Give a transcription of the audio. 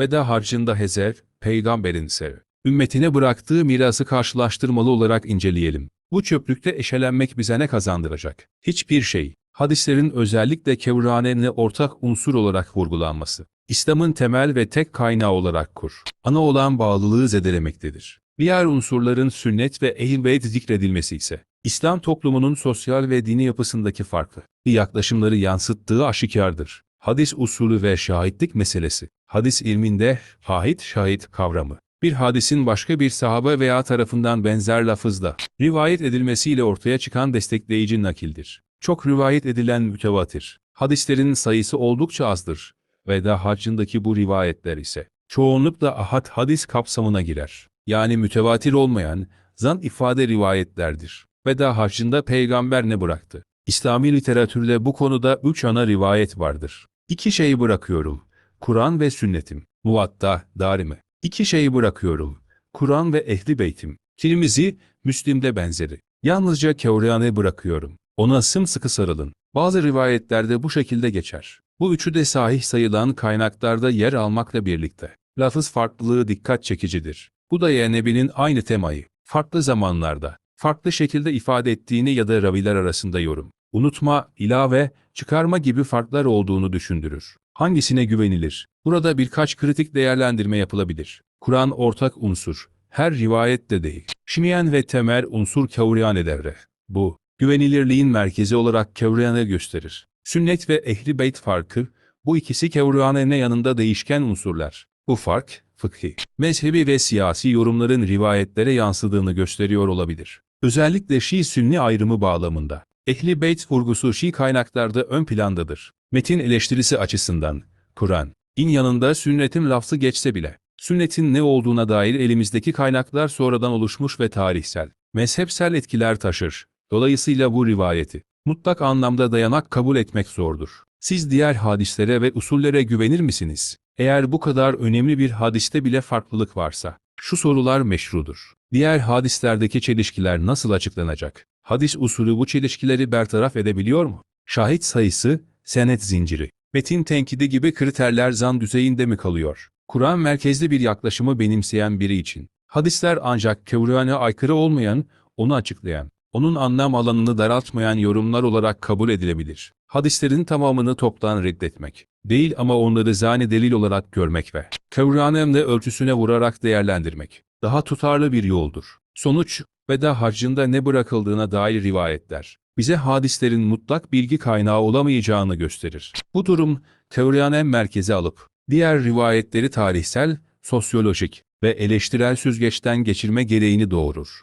Veda harcında Hezer, peygamberin ser, ümmetine bıraktığı mirası karşılaştırmalı olarak inceleyelim. Bu çöplükte eşelenmek bize ne kazandıracak? Hiçbir şey. Hadislerin özellikle Kevrane'ne ortak unsur olarak vurgulanması. İslam'ın temel ve tek kaynağı olarak kur. Ana olan bağlılığı zedelemektedir. Diğer unsurların sünnet ve ehl-beyt zikredilmesi ise, İslam toplumunun sosyal ve dini yapısındaki farklı bir yaklaşımları yansıttığı aşikardır. Hadis usulü ve şahitlik meselesi. Hadis ilminde hahit şahit kavramı. Bir hadisin başka bir sahabe veya tarafından benzer lafızda rivayet edilmesiyle ortaya çıkan destekleyici nakildir. Çok rivayet edilen mütevatir. Hadislerin sayısı oldukça azdır. Veda haccındaki bu rivayetler ise çoğunlukla ahad hadis kapsamına girer. Yani mütevatir olmayan, zan ifade rivayetlerdir. Veda haccında peygamber ne bıraktı? İslami literatürde bu konuda üç ana rivayet vardır. İki şeyi bırakıyorum. Kur'an ve sünnetim. Muvatta, darimi. İki şeyi bırakıyorum. Kur'an ve ehli beytim. Tirmizi, Müslim'de benzeri. Yalnızca Kevriyan'ı bırakıyorum. Ona sımsıkı sarılın. Bazı rivayetlerde bu şekilde geçer. Bu üçü de sahih sayılan kaynaklarda yer almakla birlikte. Lafız farklılığı dikkat çekicidir. Bu da Yenebi'nin aynı temayı, farklı zamanlarda, farklı şekilde ifade ettiğini ya da raviler arasında yorum, unutma, ilave, çıkarma gibi farklar olduğunu düşündürür. Hangisine güvenilir? Burada birkaç kritik değerlendirme yapılabilir. Kur'an ortak unsur, her rivayette değil. Şimiyen ve temel unsur Kavriyane devre. Bu, güvenilirliğin merkezi olarak Kavriyane gösterir. Sünnet ve ehli beyt farkı, bu ikisi Kavriyane yanında değişken unsurlar. Bu fark, fıkhi, mezhebi ve siyasi yorumların rivayetlere yansıdığını gösteriyor olabilir. Özellikle Şii-Sünni ayrımı bağlamında. Ehli Beyt vurgusu Şii kaynaklarda ön plandadır. Metin eleştirisi açısından, Kur'an, in yanında sünnetin lafzı geçse bile, sünnetin ne olduğuna dair elimizdeki kaynaklar sonradan oluşmuş ve tarihsel, mezhepsel etkiler taşır. Dolayısıyla bu rivayeti, mutlak anlamda dayanak kabul etmek zordur. Siz diğer hadislere ve usullere güvenir misiniz? Eğer bu kadar önemli bir hadiste bile farklılık varsa, şu sorular meşrudur. Diğer hadislerdeki çelişkiler nasıl açıklanacak? Hadis usulü bu çelişkileri bertaraf edebiliyor mu? Şahit sayısı, senet zinciri, metin tenkidi gibi kriterler zan düzeyinde mi kalıyor? Kur'an merkezli bir yaklaşımı benimseyen biri için, hadisler ancak Kevriyan'a aykırı olmayan, onu açıklayan, onun anlam alanını daraltmayan yorumlar olarak kabul edilebilir. Hadislerin tamamını toptan reddetmek, değil ama onları zani delil olarak görmek ve Kevriyan'ın ölçüsüne vurarak değerlendirmek, daha tutarlı bir yoldur. Sonuç, veda harcında ne bırakıldığına dair rivayetler, bize hadislerin mutlak bilgi kaynağı olamayacağını gösterir. Bu durum, Kevriyan'ı merkeze alıp, diğer rivayetleri tarihsel, sosyolojik ve eleştirel süzgeçten geçirme gereğini doğurur.